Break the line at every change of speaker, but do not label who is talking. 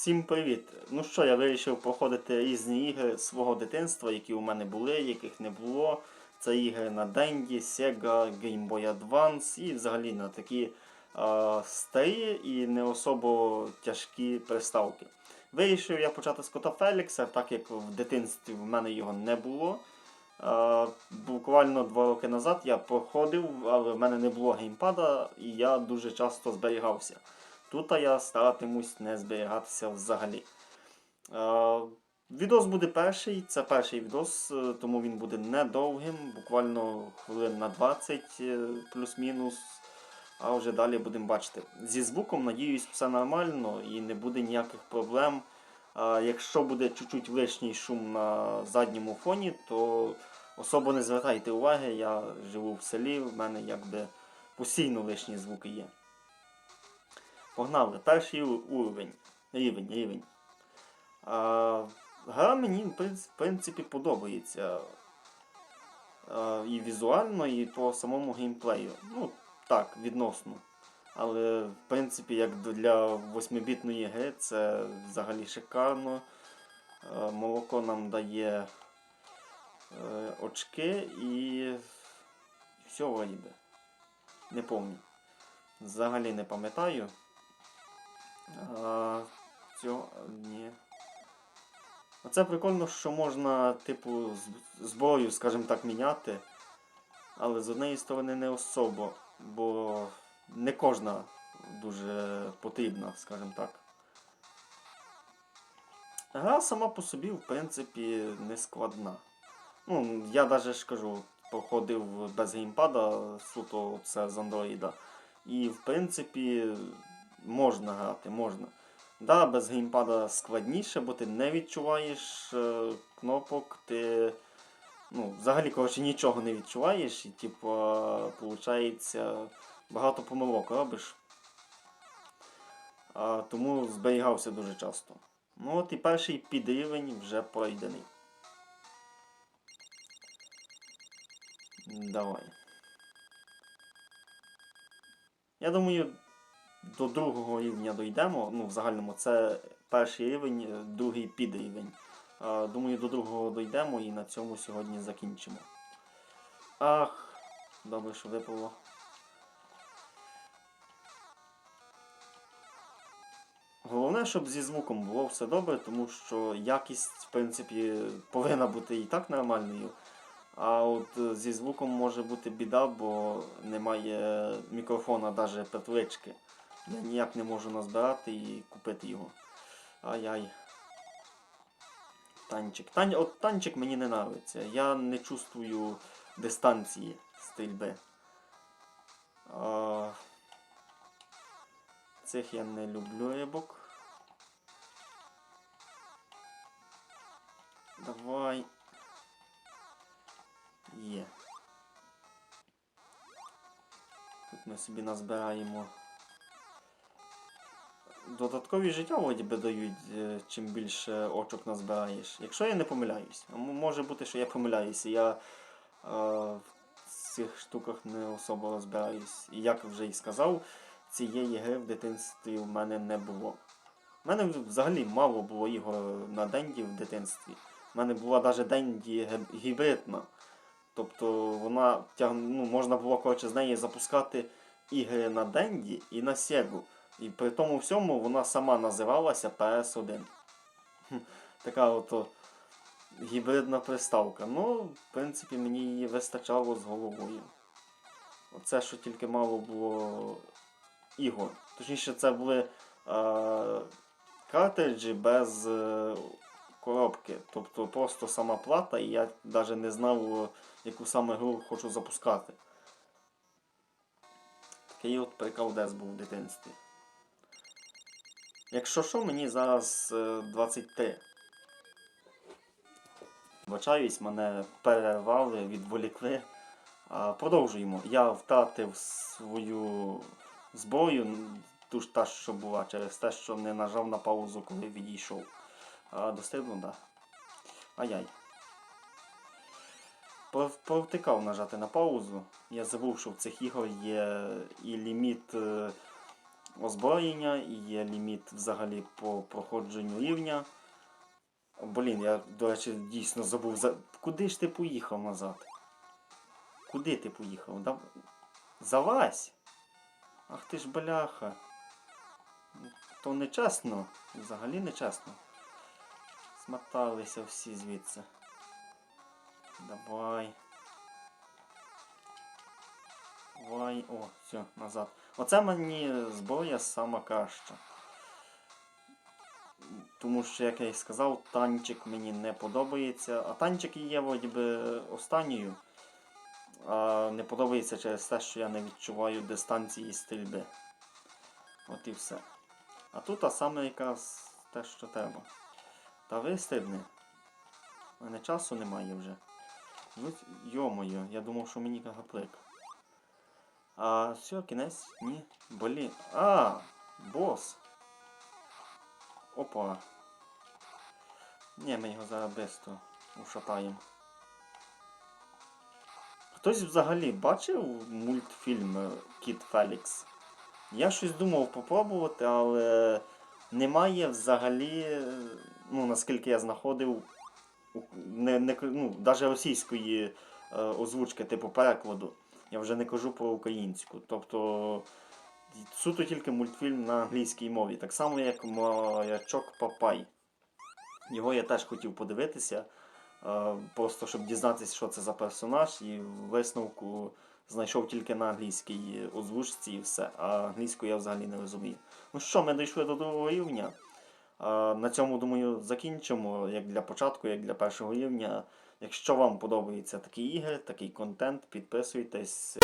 Всім привіт! Ну що, я вирішив проходити різні ігри свого дитинства, які у мене були, яких не було. Це ігри на Денді, Sega, Game Boy Advance і взагалі на такі е, старі і не особо тяжкі приставки. Вирішив я почати з кота Фелікса, так як в дитинстві в мене його не було. Е, буквально два роки назад я проходив, але в мене не було геймпада, і я дуже часто зберігався. Тут я старатимусь не зберігатися взагалі. Е, відос буде перший, це перший відос, е, тому він буде недовгим, буквально хвилин на 20 е, плюс-мінус. А вже далі будемо бачити. Зі звуком, надіюсь, все нормально і не буде ніяких проблем. Якщо буде чуть-чуть лишній шум на задньому фоні, то особо не звертайте уваги, я живу в селі, в мене якби постійно лишні звуки є. Погнали. Перший уровень. Рівень, рівень. Гра мені в принципі подобається. І візуально, і по самому геймплею. Ну, так, відносно. Але, в принципі, як для 8-бітної гри, це взагалі шикарно. Молоко нам дає е, очки і все вроді. Не пам'ятаю. Взагалі не пам'ятаю. Цього, ні. Оце прикольно, що можна, типу, зброю, скажімо так, міняти. Але з однієї сторони не особо, бо не кожна дуже потрібна, скажімо так. Гра сама по собі, в принципі, не складна. Ну, я навіть ж кажу, проходив без геймпада, суто це з андроїда. І в принципі можна грати, можна. Да, без геймпада складніше, бо ти не відчуваєш е, кнопок, ти ну, взагалі коротше, нічого не відчуваєш, і типу, виходить, багато помилок робиш. А, тому зберігався дуже часто. Ну от і перший підрівень вже пройдений. Давай. Я думаю, до другого рівня дійдемо. Ну, в загальному це перший рівень, е, другий підрівень. Е, Думаю, до другого дійдемо і на цьому сьогодні закінчимо. Ах, добре, що випало. Головне, щоб зі звуком було все добре, тому що якість, в принципі, повинна бути і так нормальною. А от е, зі звуком може бути біда, бо немає мікрофона, навіть петлички. Я ніяк не можу назбирати і купити його. Ай-яй. Танчик. Тань... От танчик мені не подобається. Я не чувствую дистанції стрільби. А... Цих я не люблю рибок. Давай. Є. Тут ми собі назбираємо. Додаткові життя вроді би дають, е, чим більше очок назбираєш. Якщо я не помиляюсь. Може бути, що я помиляюся. Я е, в цих штуках не особо розбираюсь. І як вже і сказав, цієї гри в дитинстві в мене не було. У мене взагалі мало було ігор на Денді в дитинстві. У мене була навіть Денді гібридна. Тобто вона ну, можна було коротше, з неї запускати ігри на Денді і на Сегу. І при тому всьому вона сама називалася PS1. Така от гібридна приставка. Ну, в принципі, мені її вистачало з головою. Оце, що тільки мало було ігор. Точніше, це були е, картриджі без е, коробки. Тобто просто сама плата, і я навіть не знав, яку саме гру хочу запускати. Такий от прикол десь був в дитинстві. Якщо що, мені зараз е, 23. Вибачаюсь, мене перервали, відволікли. Продовжуємо. Я втратив свою зброю, ту ж та, що була, через те, що не нажав на паузу, коли відійшов. Достигну, так. Да. Ай-яй. Провтикав нажати на паузу. Я забув, що в цих ігор є і ліміт е, озброєння і є ліміт взагалі по проходженню рівня. Блін, я, до речі, дійсно забув. За... Куди ж ти поїхав назад? Куди ти поїхав? Да... Залазь! Ах ти ж бляха. То не чесно. Взагалі не чесно. Смоталися всі звідси. Давай. Давай. О, все, назад. Оце мені зброя сама краща. Тому що, як я і сказав, танчик мені не подобається. А танчик є вроді би останньою. А не подобається через те, що я не відчуваю дистанції стрільби. От і все. А тут а саме якраз те, що треба. Та вистрибни. У мене часу немає вже. Ну, йо-моє, я думав, що мені гаплик. А все, кінець? Ні. Блін. А, бос. Опа. Ні, ми його зараз бисто ушатаємо. Хтось взагалі бачив мультфільм Кіт Фелікс? Я щось думав попробувати, але немає взагалі, ну наскільки я знаходив, не, не, ну, навіть російської е, озвучки, типу перекладу. Я вже не кажу про українську. Тобто суто тільки мультфільм на англійській мові. Так само, як Маячок Папай. Його я теж хотів подивитися, е, просто щоб дізнатися, що це за персонаж, і висновку знайшов тільки на англійській озвучці і все. А англійську я взагалі не розумію. Ну що, ми дійшли до другого рівня. Е, На цьому, думаю, закінчимо як для початку, як для першого рівня. Якщо вам подобаються такі ігри, такий контент, підписуйтесь.